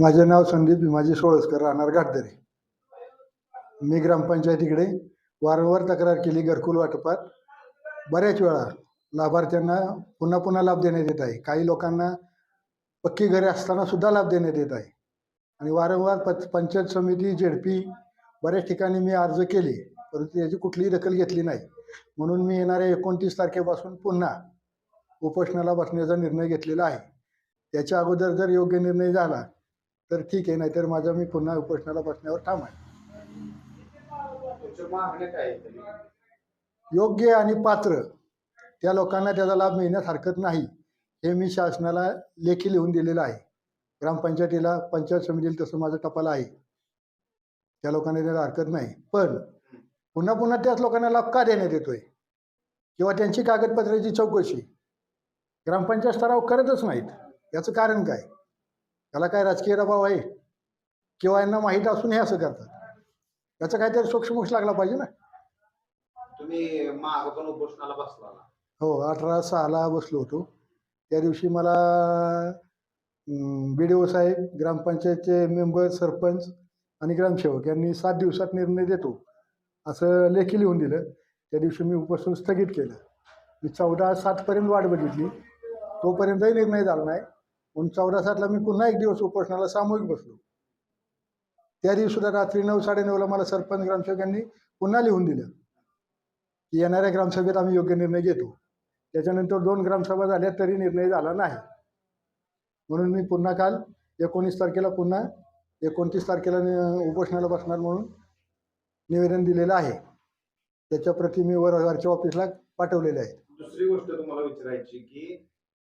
माझे नाव संदीप भीमाजी सोळसकर राहणार घाटदरे मी ग्रामपंचायतीकडे वारंवार तक्रार केली घरकुल वाटपात. बऱ्याच वेळा लाभार्थ्यांना पुन्हा पुन्हा लाभ देण्यात येत आहे. काही लोकांना पक्की घरे असताना सुद्धा लाभ देण्यात येत आहे. आणि वारंवार पंच पंचायत समिती झेडपी बऱ्याच ठिकाणी मी अर्ज केले परंतु याची कुठलीही दखल घेतली नाही. म्हणून मी येणाऱ्या एकोणतीस तारखेपासून पुन्हा उपोषणाला बसण्याचा निर्णय घेतलेला आहे. त्याच्या अगोदर जर योग्य निर्णय झाला तर ठीक आहे नाहीतर माझा मी पुन्हा उपोषणाला बसण्यावर ठाम आहे? योग्य आणि पात्र त्या लोकांना त्याचा लाभ मिळण्यास हरकत नाही हे मी शासनाला लेखी लिहून दिलेलं आहे. ग्रामपंचायतीला पंचायत समितीला तसं माझं टपाल आहे. त्या लोकांना त्याला हरकत नाही. पण पुन्हा पुन्हा त्याच लोकांना लाभ का देण्यात येतोय? किंवा त्यांची कागदपत्राची चौकशी? ग्रामपंचायत स्तरावर करतच नाहीत. याचं कारण काय? त्याला काय राजकीय दबाव आहे? किंवा यांना माहीत असून हे असं करतात? याचा काहीतरी सोक्षमोक्ष लागला पाहिजे ना? तुम्ही माग पण उपोषणाला बसला हो अठरा सहाला बसलो होतो. त्या दिवशी मला बी डी ओ साहेब ग्रामपंचायतचे मेंबर सरपंच आणि ग्रामसेवक यांनी सात दिवसात निर्णय देतो. असं लेखी लिहून दिलं. त्या दिवशी मी उपोषण स्थगित केलं. मी चौदा सातपर्यंत वाट बघितली. तोपर्यंतही निर्णय झाला नाही. म्हणून चौदा सातला मी पुन्हा एक दिवस उपोषणाला सामूहिक बसलो. त्या दिवशी सुद्धा रात्री नऊ साडेनऊला मला सरपंच ग्रामसेवकांनी पुन्हा लिहून दिलं की येणाऱ्या ग्रामसभेत आम्ही योग्य निर्णय घेतो. त्याच्यानंतर दोन ग्रामसभा झाल्या तरी निर्णय झाला नाही. म्हणून मी पुन्हा काल एकोणीस तारखेला पुन्हा एकोणतीस तारखेला नि- उपोषणाला बसणार म्हणून निवेदन दिलेलं आहे. त्याच्या प्रति मी वर वरच्या ऑफिसला पाठवलेले आहे. दुसरी गोष्ट तुम्हाला विचारायची की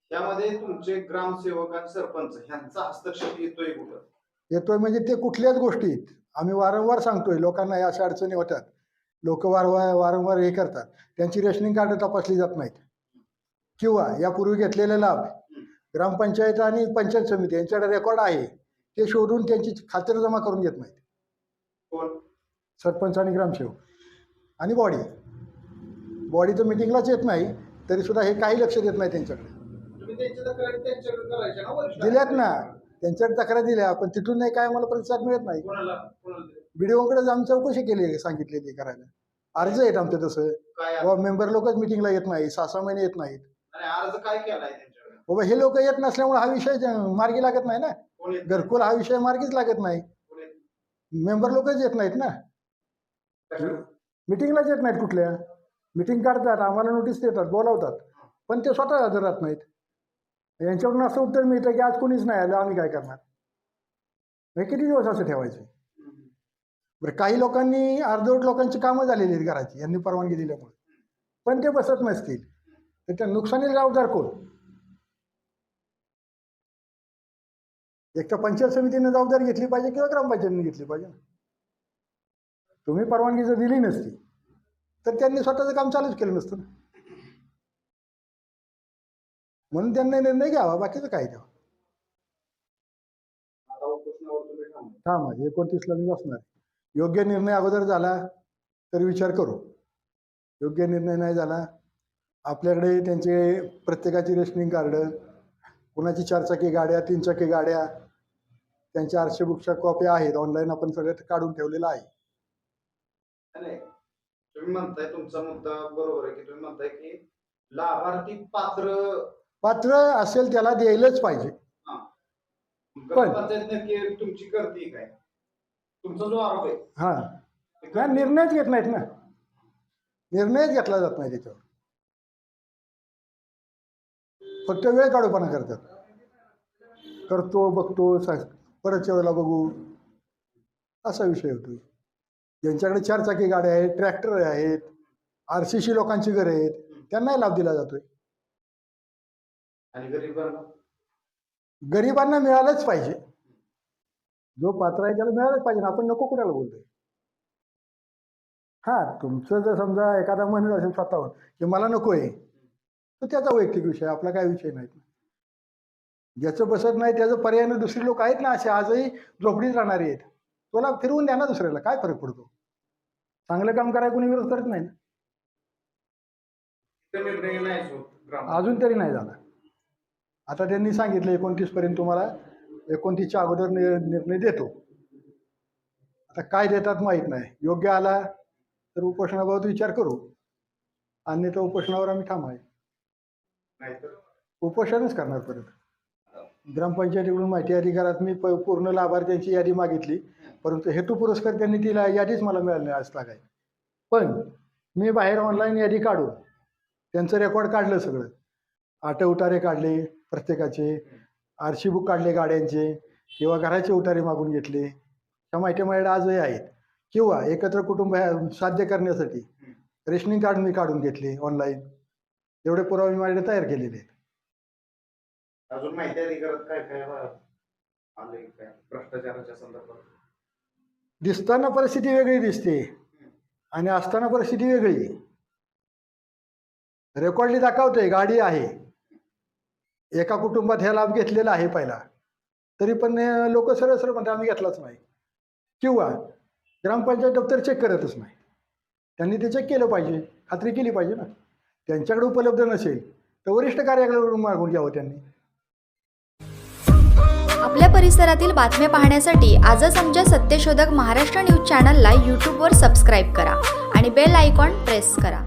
त्यामध्ये तुमचे ग्रामसेवक आणि सरपंच ह्यांचा हस्तक्षेप येतोय कुठं? येतोय म्हणजे ते कुठल्याच गोष्टीत. आम्ही वारंवार सांगतोय लोकांना या अशा अडचणी होतात. लोक वारंवार वारंवार हे करतात. त्यांची रेशनिंग कार्ड तपासली जात नाहीत. किंवा यापूर्वी घेतलेले लाभ ग्रामपंचायत आणि पंचायत समिती यांच्याकडे रेकॉर्ड आहे. ते शोधून त्यांची खात्री जमा करून घेत नाहीत. कोण? सरपंच आणि ग्रामसेवक. आणि बॉडी. बॉडी तर मिटिंगलाच येत नाही तरी सुद्धा हे काही लक्ष देत नाही त्यांच्याकडे. दिल्यात ना. त्यांच्याकडे तक्रार दिल्या. पण तिथून नाही काय मला प्रतिसाद मिळत नाही? व्हिडिओकडे जाऊन चौकशी केली सांगितलेली करायला. अर्ज आहेत आमचं तसं? बाबा मेंबर लोकच मिटिंगला येत नाही सहा सहा महिने येत नाहीत. बाबा हे लोक येत नसल्यामुळे हा विषय मार्गी लागत नाही ना. घरकुल हा विषय मार्गीच लागत नाही. मेंबर लोकच येत नाहीत ना? मिटिंगलाच येत नाहीत कुठल्या. मिटिंग काढतात आम्हाला नोटीस देतात बोलावतात. पण ते स्वतः हजर राहत नाहीत. यांच्याकडून असं उत्तर मिळतं की आज कोणीच नाही आलं आम्ही काय करणार? हे किती दिवस असं ठेवायचं? बरं काही लोकांनी अर्धवट लोकांची कामं झालेली आहेत घराची यांनी परवानगी दिल्यामुळे. पण ते बसत नसतील. तर त्या नुकसानीला जबाबदार कोण? एक तर पंचायत समितीने जबाबदारी घेतली पाहिजे किंवा ग्रामपंचायतीने घेतली पाहिजे. तुम्ही परवानगी जर दिली नसती तर त्यांनी स्वतःचं काम चालूच केलं नसतं ना. म्हणून त्यांनी निर्णय घ्यावा बाकीचं काय थांबा. थांब आहे एकोणतीसला मी बसणार योग्य निर्णय अगोदर झाला तर विचार करू. योग्य निर्णय नाही झाला आपल्याकडे त्यांचे प्रत्येकाची रेशनिंग कार्ड कुणाची चारचाकी गाड्या तीन चाकी गाड्या त्यांच्या आरशे बुकच्या कॉप्या आहेत. ऑनलाईन आपण सगळं काढून ठेवलेलं आहे. तुम्ही म्हणताय तुमचा मुद्दा बरोबर आहे की तुम्ही म्हणताय की लाभार्थी पात्र पात्र असेल त्याला द्यायलाच पाहिजे. नक्की तुमची करते काय? तुमचा जो आरोप आहे. हां. नाही निर्णयच घेत नाहीत ना. निर्णयच घेतला जात नाही त्याच्यावर. फक्त वेळ काढूपणा करतात. करतो बघतो परतच्या वेळेला बघू. असा विषय होतो. ज्यांच्याकडे चारचाकी गाड्या आहेत ट्रॅक्टर आहेत आर सी सी लोकांची घरं आहेत त्यांनाही लाभ दिला जातोय. आणि गरीबांना? गरिबांना मिळालंच पाहिजे. जो पात्र आहे त्याला मिळालंच पाहिजे आपण नको कुणाला बोलतोय. हा तुमचं जर समजा एखादा म्हणत असेल स्वतःहून की मला नको आहे तर त्याचा वैयक्तिक विषय आपला काय विषय नाही ज्याचं बसत नाही त्याचं पर्यायानं दुसरी लोक आहेत ना असे आजही झोपडीत राहणारे आहेत. तुला फिरवून द्या ना दुसऱ्याला काय फरक पडतो? चांगलं काम करायला कोणी विरोध करत नाही ना. अजून तरी नाही झाला. आता त्यांनी सांगितलं एकोणतीसपर्यंत तुम्हाला एकोणतीसच्या अगोदर नि- निर्णय देतो. आता काय देतात माहीत नाही. योग्य आला तर उपोषणाबाबत विचार करू. अन्यथा उपोषणावर आम्ही ठाम आहे उपोषणच करणार परत. ग्रामपंचायतीकडून माहिती अधिकारात मी प पूर्ण लाभार्थ्यांची यादी मागितली. परंतु हेतू पुरस्कार त्यांनी तिला यादीच मला मिळाली नाही आज काय पण मी बाहेर ऑनलाईन यादी काढून त्यांचं रेकॉर्ड काढलं सगळं. आटे उतारे काढले प्रत्येकाचे. आर सी बुक काढले गाड्यांचे किंवा घराचे उतारे मागून घेतले. ह्या माहिती माझ्याकडे आजही आहेत. किंवा एकत्र कुटुंब साध्य करण्यासाठी रेशनिंग कार्ड मी काढून घेतले ऑनलाईन एवढे पुरावे मी माझ्याकडे तयार केलेले आहेत. अजून माहिती अधिकारात काय काय आले काय भ्रष्टाचाराच्या संदर्भात? दिसताना परिस्थिती वेगळी दिसते. आणि असताना परिस्थिती वेगळी. रेकॉर्डली दाखवते गाडी आहे. एका कुटुंबात हे लाभ घेतलेला आहे पहिला. तरी पण लोक सरळ सरळ म्हणतात आम्ही घेतलाच नाही. किंवा ग्रामपंचायत दप्तर चेक करतच नाही. त्यांनी ते चेक केलं पाहिजे. खात्री केली पाहिजे ना. त्यांच्याकडे उपलब्ध नसेल तर वरिष्ठ कार्यालयाकडून मागून घ्यावं त्यांनी. आपल्या परिसरातील बातम्या पाहण्यासाठी आजच आमच्या सत्यशोधक महाराष्ट्र न्यूज चॅनलला यूट्यूबवर सबस्क्राईब करा आणि बेल आयकॉन प्रेस करा.